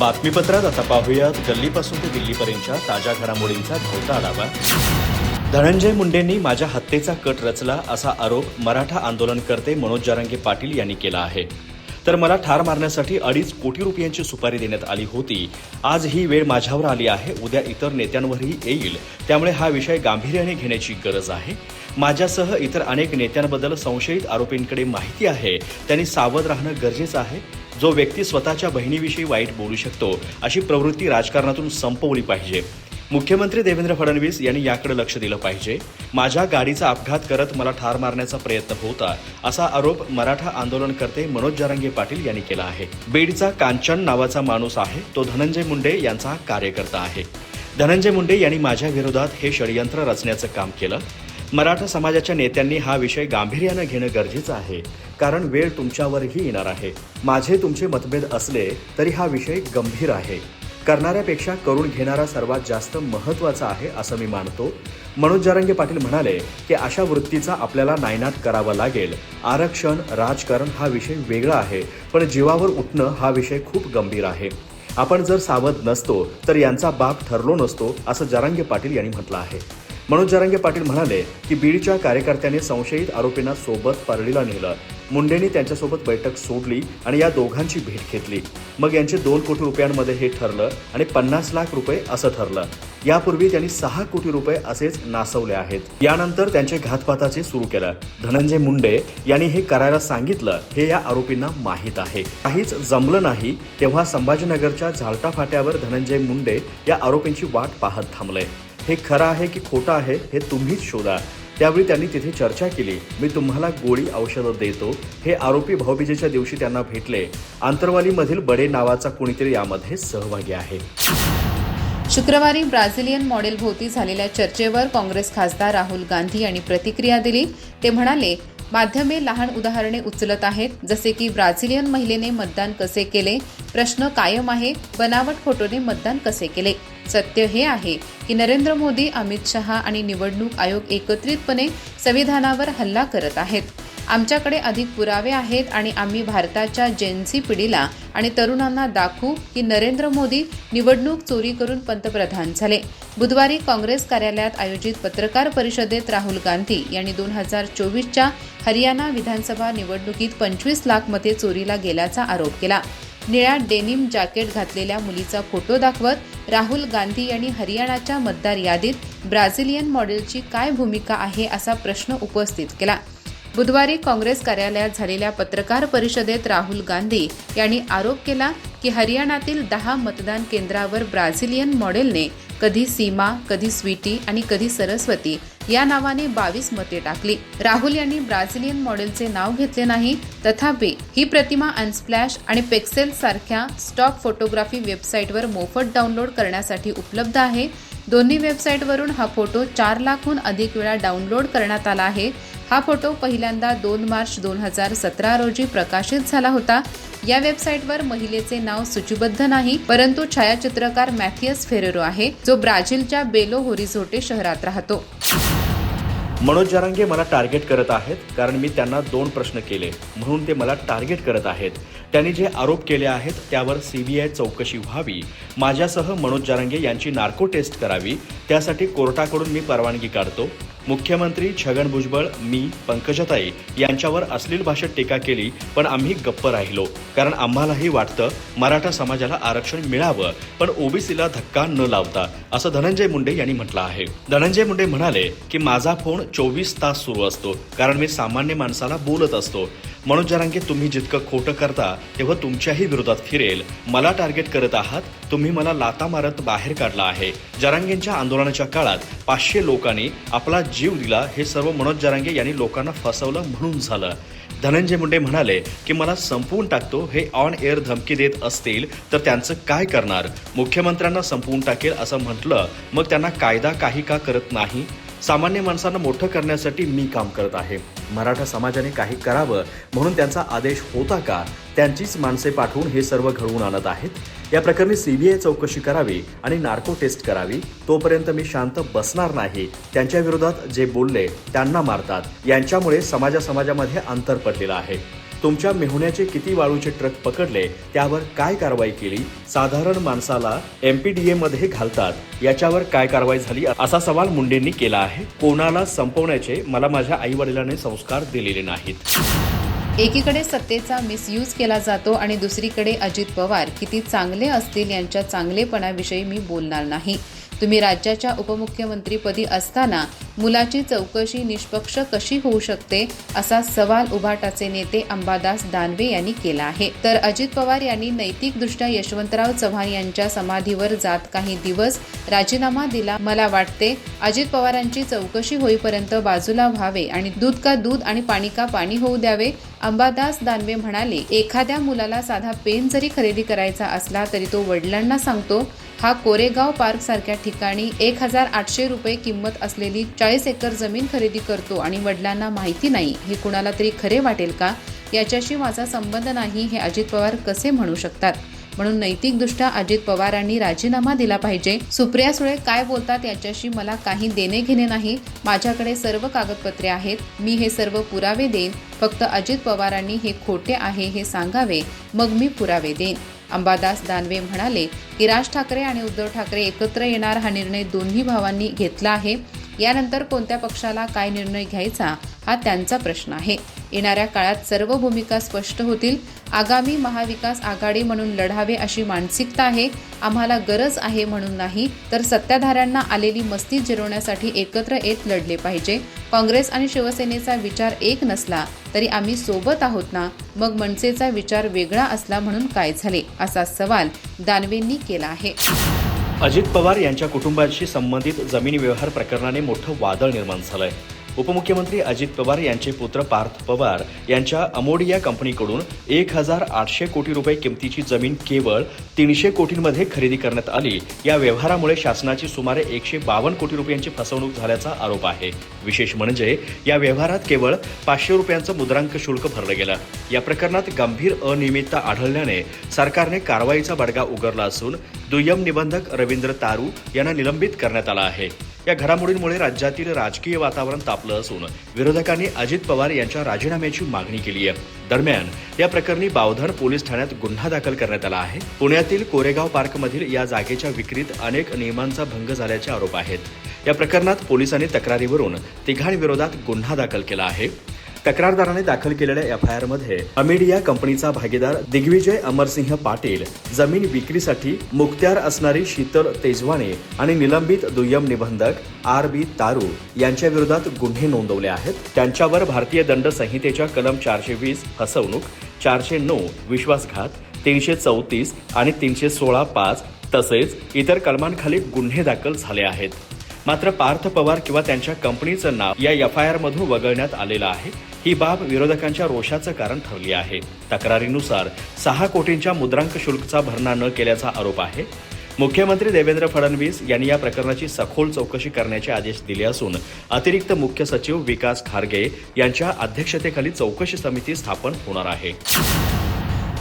बातमीपत्रात आता पाहूयात. गल्लीपासून ते दिल्लीपर्यंतच्या ताज्या घडामोडींचा धावता आढावा धनंजय मुंडेंनी माझ्या हत्येचा कट रचला असा आरोप मराठा आंदोलनकर्ते मनोज जारंगे पाटील यांनी केला आहे. तर मला ठार मारण्यासाठी अडीच कोटी रुपयांची सुपारी देण्यात आली होती. आज ही वेळ माझ्यावर आली आहे. उद्या इतर नेत्यांवरही येईल. त्यामुळे हा विषय गांभीर्याने घेण्याची गरज आहे. माझ्यासह इतर अनेक नेत्यांबद्दल संशयित आरोपींकडे माहिती आहे. त्यांनी सावध राहणं गरजेचं आहे. जो व्यक्ती स्वतःच्या बहिणीविषयी वाईट बोलू शकतो अशी प्रवृत्ती राजकारणातून संपवली पाहिजे. मुख्यमंत्री देवेंद्र फडणवीस यांनी याकडे लक्ष दिलं पाहिजे. माझ्या गाडीचा अपघात करत मला ठार मारण्याचा प्रयत्न होता असा आरोप मराठा आंदोलनकर्ते मनोज जरांगे पाटील यांनी केला आहे. बीडचा कांचन नावाचा माणूस आहे तो धनंजय मुंडे यांचा कार्यकर्ता आहे. धनंजय मुंडे यांनी माझ्या विरोधात हे षडयंत्र रचण्याचं काम केलं. मराठा समाजाच्या नेत्यांनी हा विषय गांभीर्यानं घेणं गरजेचं आहे. कारण वेळ तुमच्यावरही येणार आहे. माझे तुमचे मतभेद असले तरी हा विषय गंभीर आहे. करणाऱ्यापेक्षा करून घेणारा सर्वात जास्त महत्त्वाचा आहे असं मी मानतो. मनोज जारंगे पाटील म्हणाले की अशा वृत्तीचा आपल्याला नायनाट करावा लागेल. आरक्षण राजकारण हा विषय वेगळा आहे पण जीवावर उठणं हा विषय खूप गंभीर आहे. आपण जर सावध नसतो तर यांचा बाप ठरलो नसतो असं जरांगे पाटील यांनी म्हटलं आहे. मनोज जरांगे पाटील म्हणाले की बीडच्या कार्यकर्त्यांनी संशयित आरोपींना सोबत परळीला नेलं. मुंडेंनी त्यांच्यासोबत बैठक सोडली आणि या दोघांची भेट घेतली. मग यांचे दोन कोटी रुपयांमध्ये हे ठरलं आणि पन्नास लाख रुपये असं ठरलं. यापूर्वी त्यांनी सहा कोटी रुपये असेच नासवले आहेत. यानंतर त्यांचे घातपाताचे सुरू केलं. धनंजय मुंडे यांनी हे करायला सांगितलं. हे या आरोपींना माहीत आहे. काहीच जमलं नाही तेव्हा संभाजीनगरच्या झालटा फाट्यावर धनंजय मुंडे या आरोपींची वाट पाहत थांबले. हे खरं आहे की खोटं आहे हे तुम्हीच शोधा. त्यावेळी त्यांनी तिथे चर्चा केली. मी तुम्हाला गोळी औषधं देतो. हे आरोपी भाऊबीजेच्या दिवशी त्यांना भेटले. आंतरवालीमधील बडे नावाचा कुणीतरी यामध्ये सहभागी आहे. शुक्रवारी ब्राझिलियन मॉडेल भोवती झालेल्या चर्चेवर काँग्रेस खासदार राहुल गांधी यांनी प्रतिक्रिया दिली. ते म्हणाले माध्यमे लहान उदाहरणे उचलत आहेत जसे की ब्राझिलियन महिलेने मतदान कसे केले? प्रश्न कायम आहे बनावट फोटोने मतदान कसे केले? सत्य हे आहे की नरेंद्र मोदी अमित शहा आणि निवडणूक आयोग एकत्रितपणे संविधानावर हल्ला करत आहेत. आमच्याकडे अधिक पुरावे आहेत आणि आम्ही भारताच्या जेन्सी पिढीला आणि तरुणांना दाखवू की नरेंद्र मोदी निवडणूक चोरी करून पंतप्रधान झाले. बुधवारी काँग्रेस कार्यालयात आयोजित पत्रकार परिषदेत राहुल गांधी यांनी दोन हजार चोवीसच्या हरियाणा विधानसभा निवडणुकीत पंचवीस लाख मते चोरीला गेल्याचा आरोप केला. निळ्या डेनिम जॅकेट घातलेल्या मुलीचा फोटो दाखवत राहुल गांधी यांनी हरियाणाच्या मतदार यादीत ब्राझिलियन मॉडेलची काय भूमिका आहे असा प्रश्न उपस्थित केला. बुधवारी काँग्रेस कार्यालयात झालेल्या पत्रकार परिषदेत राहुल गांधी यांनी आरोप केला की हरियाणातील दहा मतदान केंद्रावर ब्राझिलियन मॉडेलने कधी सीमा कधी स्वीटी आणि कधी सरस्वती या नावाने बावीस मते टाकली. राहुल यांनी ब्राझिलियन मॉडेलचे नाव घेतले नाही तथापि ही प्रतिमा अनस्प्लॅश आणि पेक्सेल सारख्या स्टॉक फोटोग्राफी वेबसाईटवर मोफत डाउनलोड करण्यासाठी उपलब्ध आहे. दोन्ही वेबसाईटवरून हा फोटो चार लाखहून अधिक वेळा डाउनलोड करण्यात आला आहे. हा फोटो पहिल्यांदा दोन मार्च दोन हजार सतरा रोजी प्रकाशित झाला होता. या वेबसाईटवर महिलेचे नाव सूचीबद्ध नाही परंतु छायाचित्रकार मॅथियस फेरेरो आहे जो ब्राझीलच्या बेलो होरिझोटे शहरात राहतो. मनोज जरांगे मला टार्गेट करत आहेत कारण मी त्यांना दोन प्रश्न केले. म्हणून ते मला टार्गेट करत आहेत. त्यांनी जे आरोप केले आहेत त्यावर सीबीआय चौकशी व्हावी. माझ्यासह मनोज जरांगे यांची नार्को टेस्ट करावी. त्यासाठी कोर्टाकडून मी परवानगी काढतो. मुख्यमंत्री छगन भुजबळ मी पंकजाताई यांच्यावर अश्लील भाषेत टीका केली पण आम्ही गप्प राहिलो. कारण आम्हालाही वाटतं मराठा समाजाला आरक्षण मिळावं पण ओबीसीला धक्का न लावता असं धनंजय मुंडे यांनी म्हटलं आहे. धनंजय मुंडे म्हणाले की माझा फोन चोवीस तास सुरू असतो कारण मी सामान्य माणसाला बोलत असतो. मनोज जरांगे तुम्ही जितकं खोटं करता तेव्हा तुमच्याही विरोधात फिरेल. मला टार्गेट करत आहात तुम्ही मला लाता मारत बाहेर काढला आहे. जरांगेंच्या आंदोलनाच्या काळात पाचशे लोकांनी आपला जीव दिला हे सर्व मनोज जरांगे यांनी लोकांना फसवलं म्हणून झालं. धनंजय मुंडे म्हणाले की मला संपवून टाकतो हे ऑन एअर धमकी देत असतील तर त्यांचं काय करणार? मुख्यमंत्र्यांना संपवून टाकेल असं म्हटलं मग त्यांना कायदा काही का करत नाही? सामान्य माणसांना मोठं करण्यासाठी मी काम करत आहे. मराठा समाजाने काही करावं म्हणून त्यांचा आदेश होता का? त्यांचीच माणसे पाठवून हे सर्व घडवून आणत आहेत? या प्रकरणी सीबीआय चौकशी करावी आणि नार्को टेस्ट करावी तोपर्यंत मी शांत बसणार नाही. त्यांच्या विरोधात जे बोलले त्यांना मारतात. यांच्यामुळे समाजा समाजामध्ये अंतर पडलेलं आहे. तुमच्या मेहुण्याचे किती वाळूचे ट्रक पकडले त्यावर काय कारवाई केली? साधारण माणसाला एमपीडीए मध्ये घालतात याच्यावर काय कारवाई झाली? असा सवाल मुंडेंनी केला आहे. कोणाला संपवण्याचे मला माझ्या आई वडिलांनी संस्कार दिलेले नाहीत. एकीकडे सत्तेचा मिसयूज केला जातो आणि दुसरीकडे अजित पवार किती चांगले असतील यांच्या चांगलेपणाविषयी मी बोलणार नाही. तुम्ही राज्याच्या उपमुख्यमंत्रीपदी असताना मुलाची चौकशी निष्पक्ष कशी होऊ शकते असा सवाल उभाटाचे नेते अंबादास दानवे यांनी केला आहे. तर अजित पवार यांनी नैतिकदृष्ट्या यशवंतराव चव्हाण यांच्या समाधीवर जात काही दिवस राजीनामा दिला. मला वाटते अजित पवारांची चौकशी होईपर्यंत बाजूला व्हावे आणि दूध का दूध आणि पाणी का पाणी होऊ द्यावे अंबादास दानवे म्हणाले एखाद्या मुलाला साधा पेन जरी खरेदी करायचा असला तरी तो वडिलांना सांगतो हा कोरेगाव पार्क सारख्या ठिकाणी एक हजार आठशे रुपये किंमत असलेली चाळीस एकर जमीन खरेदी करतो आणि वडिलांना माहिती नाही हे कुणाला तरी खरे वाटेल का? याच्याशी माझा संबंध नाही हे अजित पवार कसे म्हणू शकतात? म्हणून नैतिकदृष्ट्या अजित पवारांनी राजीनामा दिला पाहिजे. सुप्रिया सुळे काय बोलतात याच्याशी मला काही देणे घेणे नाही. माझ्याकडे सर्व कागदपत्रे आहेत. मी हे सर्व पुरावे देईन. फक्त अजित पवारांनी हे खोटे आहे हे सांगावे. मग मी पुरावे देईन. अंबादास दानवे म्हणाले की राज ठाकरे आणि उद्धव ठाकरे एकत्र येणार हा निर्णय दोन्ही भावांनी घेतला आहे. यानंतर कोणत्या पक्षाला काय निर्णय घ्यायचा हा त्यांचा प्रश्न आहे. येणाऱ्या काळात सर्व भूमिका स्पष्ट होतील. आगामी महाविकास आघाडी म्हणून लढावे अशी मानसिकता आहे. आम्हाला गरज आहे म्हणून नाही तर सत्ताधाऱ्यांना आलेली मस्ती जिरवण्यासाठी एकत्र येत लढले पाहिजे. काँग्रेस आणि शिवसेनेचा विचार एक नसला तरी आम्ही सोबत आहोत ना? मग मनसेचा विचार वेगळा असला म्हणून काय झाले? असा सवाल दानवेंनी केला आहे. अजित पवार यांच्या कुटुंबाशी संबंधित जमीन व्यवहार प्रकरणाने मोठं वादळ निर्माण झालं आहे उपमुख्यमंत्री अजित पवार यांचे पुत्र पार्थ पवार यांच्या अमोडिया कंपनीकडून एक हजार आठशे कोटी रुपये किमतीची जमीन केवळ तीनशे कोटींमध्ये खरेदी करण्यात आली. या व्यवहारामुळे शासनाची सुमारे एकशे बावन्न कोटी रुपयांची फसवणूक झाल्याचा आरोप आहे. विशेष म्हणजे या व्यवहारात केवळ पाचशे रुपयांचं मुद्रांक शुल्क भरलं गेलं. या प्रकरणात गंभीर अनियमितता आढळल्याने सरकारने कारवाईचा बडगा उगरला असून दुय्यम निबंधक रवींद्र तारू यांना निलंबित करण्यात आला आहे. या घडामोडींमुळे राज्यातील राजकीय वातावरण तापलं असून विरोधकांनी अजित पवार यांच्या राजीनाम्याची मागणी केली आहे. दरम्यान या प्रकरणी बावधन पोलीस ठाण्यात गुन्हा दाखल करण्यात आला आहे. पुण्यातील कोरेगाव पार्कमधील या जागेच्या विक्रीत अनेक नियमांचा भंग झाल्याचे आरोप आहेत. या प्रकरणात पोलिसांनी तक्रारीवरून तिघांविरोधात गुन्हा दाखल केला आहे. तक्रारदाराने दाखल केलेल्या एफ आय आरमध्ये अमेडिया कंपनीचा भागीदार दिग्विजय अमरसिंह पाटील जमीन विक्रीसाठी मुक्त्यार असणारी शीतल तेजवाने आणि निलंबित दुय्यम निबंधक आर बी तारू यांच्या विरोधात गुन्हे नोंदवले आहेत. त्यांच्यावर भारतीय दंड संहितेच्या कलम चारशे वीस फसवणूक चारशे नऊ विश्वासघात तीनशे चौतीस आणि तीनशे सोळा पाच तसेच इतर कलमांखाली गुन्हे दाखल झाले आहेत. मात्र पार्थ पवार किंवा त्यांच्या कंपनीचं नाव या एफ आय आर मधून वगळण्यात आलेलं आहे. ही बाब विरोधकांच्या रोषाचं कारण ठरली आहे. तक्रारीनुसार सहा कोटींच्या मुद्रांक शुल्कचा भरणा न केल्याचा आरोप आहे. मुख्यमंत्री देवेंद्र फडणवीस यांनी या प्रकरणाची सखोल चौकशी करण्याचे आदेश दिले असून अतिरिक्त मुख्य सचिव विकास खारगे यांच्या अध्यक्षतेखाली चौकशी समिती स्थापन होणार आहे.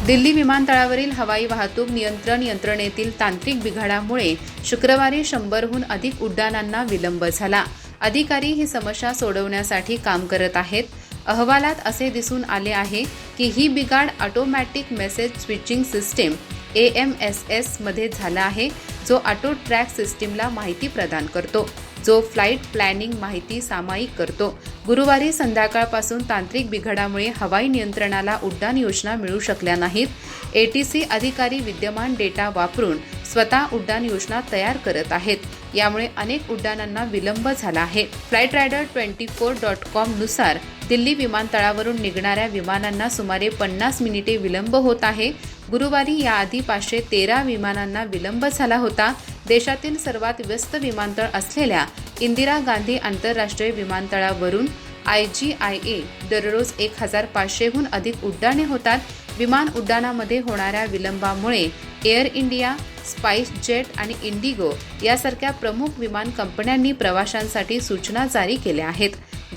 दिल्ली विमानतळावरील हवाई वाहतूक नियंत्रण यंत्रणेतील तांत्रिक बिघाडामुळे शुक्रवारी शंभरहून अधिक उड्डाणांना विलंब झाला. अधिकारी ही समस्या सोडवण्यासाठी काम करत आहेत. अहवालात असे दिसून आले आहे की ही बिघाड automatic message switching system A M S एसमध्ये झाला आहे जो ऑटो ट्रॅक सिस्टीमला माहिती प्रदान करतो जो फ्लाईट प्लॅनिंग माहिती सामायिक करतो. गुरुवारी संध्याकाळपासून तांत्रिक बिघाडामुळे हवाई नियंत्रणाला उड्डाण योजना मिळू शकल्या नाहीत. ए टी सी अधिकारी विद्यमान डेटा वापरून स्वतः उड्डाण योजना तयार करत आहेत. यामुळे अनेक उड्डाणांना विलंब झाला आहे. Flight radar twenty four dot कॉमनुसार Delhi विमानतळावरून निघणाऱ्या विमानांना सुमारे पन्नास मिनिटे विलंब होत आहे. गुरुवारी याआधी पाचशे तेरा विमानांना विलंब झाला होता. देशातील सर्वात व्यस्त विमानतळ असलेल्या इंदिरा गांधी आंतरराष्ट्रीय विमानतळावरून आय जी आय ए दररोज एक हजार पाचशेहून अधिक उड्डाणे होतात. विमान उड्डाणामध्ये होणाऱ्या विलंबामुळे एअर इंडिया स्पाइस जेट आणि इंडिगो यासारख्या प्रमुख विमान कंपन्यांनी प्रवाशांसाठी सूचना जारी केल्या आहेत.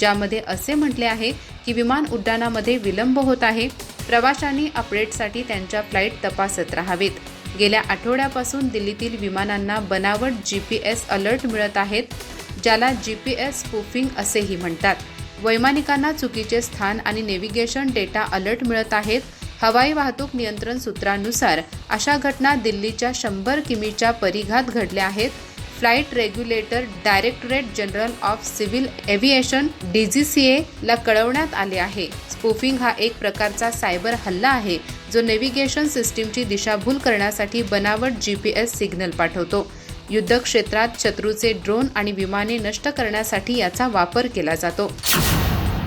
ज्यामध्ये असे म्हटले आहे की विमान उड्डाणामध्ये विलंब होत आहे प्रवाशांनी अपडेटसाठी त्यांच्या फ्लाईट तपासत राहावेत. गेल्या आठवड्यापासून दिल्लीतील विमानांना बनावट जी पी एस अलर्ट मिळत आहेत ज्याला जी पी एस स्पूफिंग असेही म्हणतात. वैमानिकांना चुकीचे स्थान आणि नेव्हिगेशन डेटा अलर्ट मिळत आहेत. हवाई वाहतूक नियंत्रण सूत्रांनुसार अशा घटना दिल्लीच्या शंभर किमीच्या परिघात घडल्या आहेत. Flight regulator Directorate General of Civil Aviation DGCA ला कळवण्यात आले आहे. स्पूफिंग हा एक प्रकारचा सायबर हल्ला आहे जो नेव्हिगेशन सिस्टीमची दिशाभूल करण्यासाठी बनावट जी पी एस सिग्नल पाठवतो. युद्धक्षेत्रात शत्रूचे ड्रोन आणि विमाने नष्ट करण्यासाठी याचा वापर केला जातो.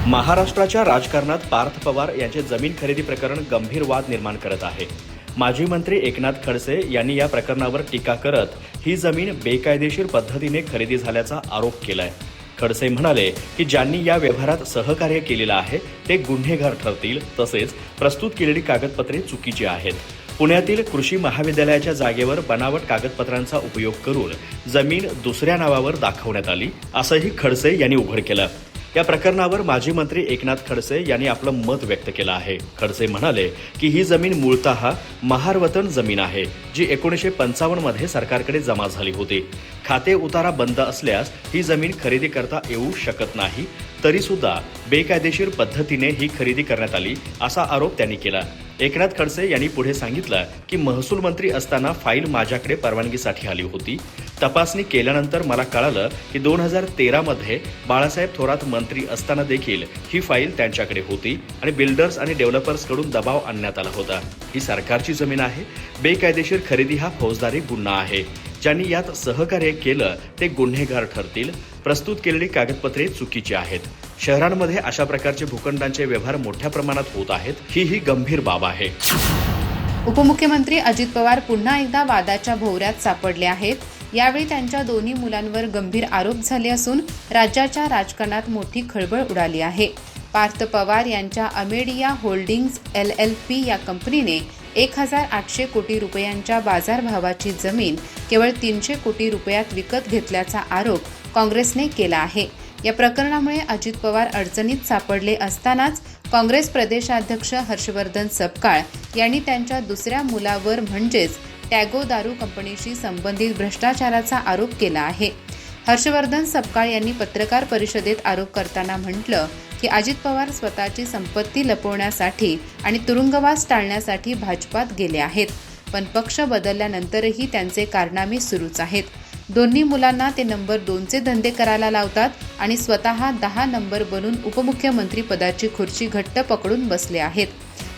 महाराष्ट्राच्या राजकारणात पार्थ पवार यांचे जमीन खरेदी प्रकरण गंभीर वाद निर्माण करत आहे. माजी मंत्री एकनाथ खडसे यांनी या प्रकरणावर टीका करत ही जमीन बेकायदेशीर पद्धतीने खरेदी झाल्याचा आरोप केलाय. खडसे म्हणाले की ज्यांनी या व्यवहारात सहकार्य केलेलं आहे ते गुन्हेगार ठरतील तसेच प्रस्तुत केलेली कागदपत्रे चुकीची आहेत. पुण्यातील कृषी महाविद्यालयाच्या जागेवर बनावट कागदपत्रांचा उपयोग करून जमीन दुसऱ्या नावावर दाखवण्यात आली असंही खडसे यांनी उघड केलं. या प्रकरणावर माजी मंत्री एकनाथ खडसे यांनी आपलं मत व्यक्त केलं आहे. खडसे म्हणाले की ही जमीन मूळतः महारवतन जमीन आहे जी एकोणीसशे पंचावन्नमध्ये सरकारकडे जमा झाली होती. खाते उतारा बंद असल्यास ही जमीन खरेदी करता येऊ शकत नाही तरी सुद्धा बेकायदेशीर पद्धतीने ही खरेदी करण्यात आली असा आरोप त्यांनी केला. एकनाथ खडसे यांनी पुढे सांगितलं की महसूल मंत्री असताना फाईल माझ्याकडे परवानगीसाठी आली होती. तपासणी केल्यानंतर मला कळालं की दोन हजार तेरामध्ये बाळासाहेब थोरात मंत्री असताना देखील ही फाईल त्यांच्याकडे होती आणि बिल्डर्स आणि डेव्हलपर्सकडून दबाव आणण्यात आला होता. ही सरकारची जमीन आहे. बेकायदेशीर खरेदी हा फौजदारी गुन्हा आहे. ज्यांनी यात सहकार्य केलं ते गुन्हेगार ठरतील. प्रस्तुत केलेली कागदपत्रे चुकीची आहेत. शहरांमध्ये अशा प्रकारचे भूखंडांचे व्यवहार मोठ्या प्रमाणात होत आहेत. ही ही गंभीर बाब आहे. उपमुख्यमंत्री अजित पवार पुन्हा एकदा वादाच्या भोवऱ्यात सापडले आहेत. यावेळी त्यांच्या दोन्ही मुलांवर गंभीर आरोप झाले असून राज्याच्या राजकारणात मोठी खळबळ उडाली आहे. पार्थ पवार यांच्या Amedia holdings L L P या कंपनीने एक हजार आठशे कोटी रुपयांच्या बाजारभावाची जमीन केवळ तीनशे कोटी रुपयात विकत घेतल्याचा आरोप काँग्रेसने केला आहे. या प्रकरणामुळे अजित पवार अडचणीत सापडले असतानाच काँग्रेस प्रदेशाध्यक्ष हर्षवर्धन सपकाळ यांनी त्यांच्या दुसऱ्या मुलावर म्हणजेच टॅगो दारू कंपनीशी संबंधित भ्रष्टाचाराचा आरोप केला आहे. हर्षवर्धन सपकाळ यांनी पत्रकार परिषदेत आरोप करताना म्हटलं की अजित पवार स्वतःची संपत्ती लपवण्यासाठी आणि तुरुंगवास टाळण्यासाठी भाजपात गेले आहेत. पण पक्ष बदलल्यानंतरही त्यांचे कारनामे सुरूच आहेत. दोन्ही मुलांना ते नंबर दोनचे धंदे करायला लावतात आणि स्वतः दहा नंबर बनून उपमुख्यमंत्री पदाची खुर्ची घट्ट पकडून बसले आहेत.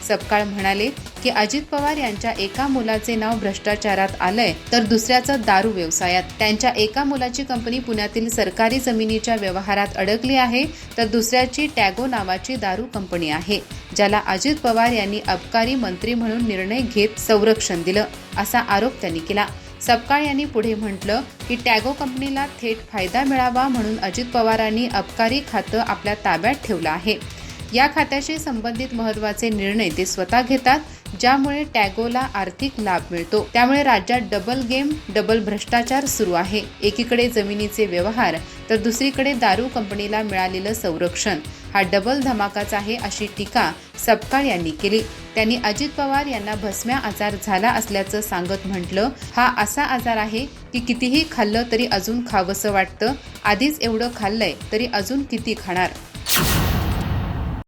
सपकाळ म्हणाले की अजित पवार यांच्या एका मुलाचे नाव भ्रष्टाचारात आलंय तर दुसऱ्याचं दारू व्यवसायात. त्यांच्या एका मुलाची कंपनी पुण्यातील सरकारी जमिनीच्या व्यवहारात अडकली आहे तर दुसऱ्याची टॅगो नावाची दारू कंपनी आहे ज्याला अजित पवार यांनी अबकारी मंत्री म्हणून निर्णय घेत संरक्षण दिलं असा आरोप त्यांनी केला. सपकाळ यांनी पुढे म्हटलं की टॅगो कंपनीला थेट फायदा मिळावा म्हणून अजित पवारांनी अबकारी खातं आपल्या ताब्यात ठेवलं आहे. या खात्याशी संबंधित महत्त्वाचे निर्णय ते स्वतः घेतात ज्यामुळे टॅगोला आर्थिक लाभ मिळतो. त्यामुळे राज्यात डबल गेम डबल भ्रष्टाचार सुरू आहे. एकीकडे जमिनीचे व्यवहार तर दुसरीकडे दारू कंपनीला मिळालेलं संरक्षण. हा डबल धमाकाच आहे अशी टीका सपकाळ यांनी केली. त्यांनी अजित पवार यांना भस्म्या आजार झाला असल्याचं सांगत म्हटलं हा असा आजार आहे की कितीही खाल्लं तरी अजून खावंसं वाटतं. आधीच एवढं खाल्लंय तरी अजून किती खाणार?